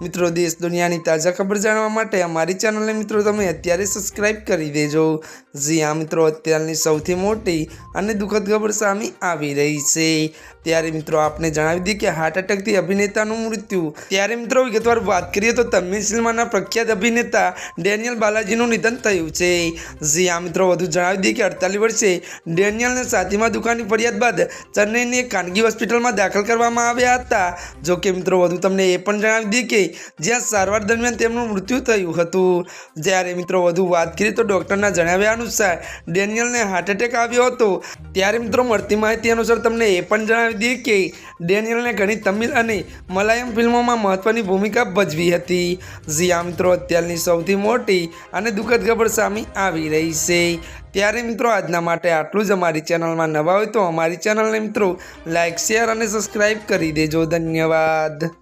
મિત્રો, દેશ દુનિયાની તાજા ખબર જાણવા માટે અમારી ચેનલને મિત્રો તમે અત્યારે સબસ્ક્રાઇબ કરી દેજો. જી આ મિત્રો, અત્યારની સૌથી મોટી અને દુઃખદ ખબર સામે આવી રહી છે. ત્યારે મિત્રો, આપને જણાવી દઈએ કે હાર્ટ અટેકથી અભિનેતાનું મૃત્યુ. ત્યારે મિત્રો, વિગતવાર વાત કરીએ તો તમિલ સિનેમાના પ્રખ્યાત અભિનેતા ડેનિયલ બાલાજીનું નિધન થયું છે. જી આ મિત્રો, વધુ જણાવી દઈએ કે અડતાલીસ વર્ષે ડેનિયલને સાથીમાં દુકાનની ફરિયાદ બાદ ચેન્નઈની એક ખાનગી હોસ્પિટલમાં દાખલ કરવામાં આવ્યા હતા. જોકે મિત્રો, વધુ તમને એ પણ જણાવી દઈએ કે જ્યાં સારવાર દરમિયાન તેમનું મૃત્યુ થયું હતું. જ્યારે મિત્રો વધુ વાત કરીએ તો ડૉક્ટરના જણાવ્યા અનુસાર ડેનિયલને હાર્ટ એટેક આવ્યો હતો. ત્યારે મિત્રો મળતી માહિતી અનુસાર તમને એ પણ જણાવી દઈએ કે ડેનિયલને ઘણી તમિલ અને મલાયમ ફિલ્મોમાં મહત્વની ભૂમિકા ભજવી હતી. જ્યાં મિત્રો, અત્યારની સૌથી મોટી અને દુઃખદ ખબર સામે આવી રહી છે. ત્યારે મિત્રો આજના માટે આટલું જ. અમારી ચેનલમાં નવા હોય તો અમારી ચેનલને મિત્રો લાઇક શેર અને સબસ્ક્રાઈબ કરી દેજો. ધન્યવાદ.